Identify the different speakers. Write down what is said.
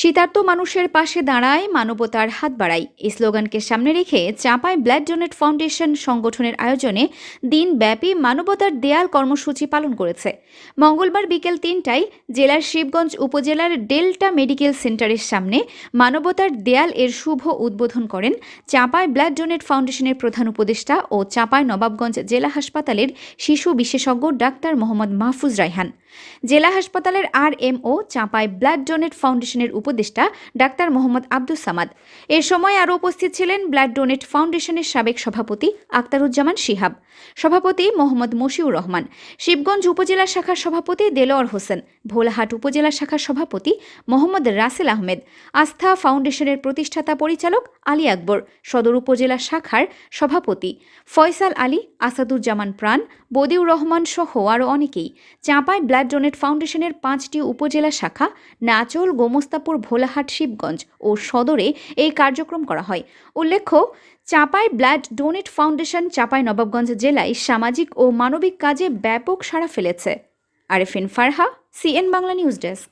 Speaker 1: শীতার্ত মানুষের পাশে দাঁড়ায় মানবতার হাত বাড়াই এই স্লোগানকে সামনে রেখে চাঁপায় ব্লাড ডোনেট ফাউন্ডেশন সংগঠনের আয়োজনে দিনব্যাপী মানবতার দেয়াল কর্মসূচি পালন করেছে। মঙ্গলবার বিকেল তিনটায় জেলার শিবগঞ্জ উপজেলার ডেল্টা মেডিকেল সেন্টারের সামনে মানবতার দেয়াল এর শুভ উদ্বোধন করেন চাঁপায় ব্লাড ডোনেট ফাউন্ডেশনের প্রধান উপদেষ্টা ও চাঁপায় নবাবগঞ্জ জেলা হাসপাতালের শিশু বিশেষজ্ঞ ডাক্তার মোহাম্মদ মাহফুজ রায়হান। জেলা হাসপাতালের R M O Chapai blood donate ফাউন্ডেশনের উপদেষ্টা ডাক্তার মোহাম্মদ আব্দুস সামাদ। এ সময় আরও উপস্থিত ছিলেন ব্লাড ডোনেট ফাউন্ডেশনের সাবেক সভাপতি আক্তারুজ্জামান শিহাব, সভাপতি মোহাম্মদ মশিউর রহমান, শিবগঞ্জ উপজেলা শাখার সভাপতি দেলোয়ার হোসেন, ভোলাহাট উপজেলা শাখার সভাপতি মোহাম্মদ রাসেল আহমেদ, আস্থা ফাউন্ডেশনের প্রতিষ্ঠাতা পরিচালক আলী আকবর, সদর উপজেলা শাখার সভাপতি ফয়সাল আলী, আসাদুজ্জামান প্রাণ, বদিউর রহমান সহ আরও অনেকেই। চাঁপাই ব্লাড ডোনেট ফাউন্ডেশনের পাঁচটি উপজেলা শাখা, নাচল, গোমস্তাপুর ভোলাহাট, শিবগঞ্জ ও সদরে এই কার্যক্রম করা হয়। উল্লেখ্য, Chapai blood donate foundation Chapai Nawabganj জেলায় সামাজিক ও মানবিক কাজে ব্যাপক সাড়া ফেলেছে। Arefin Farha, CN Bangla news desk.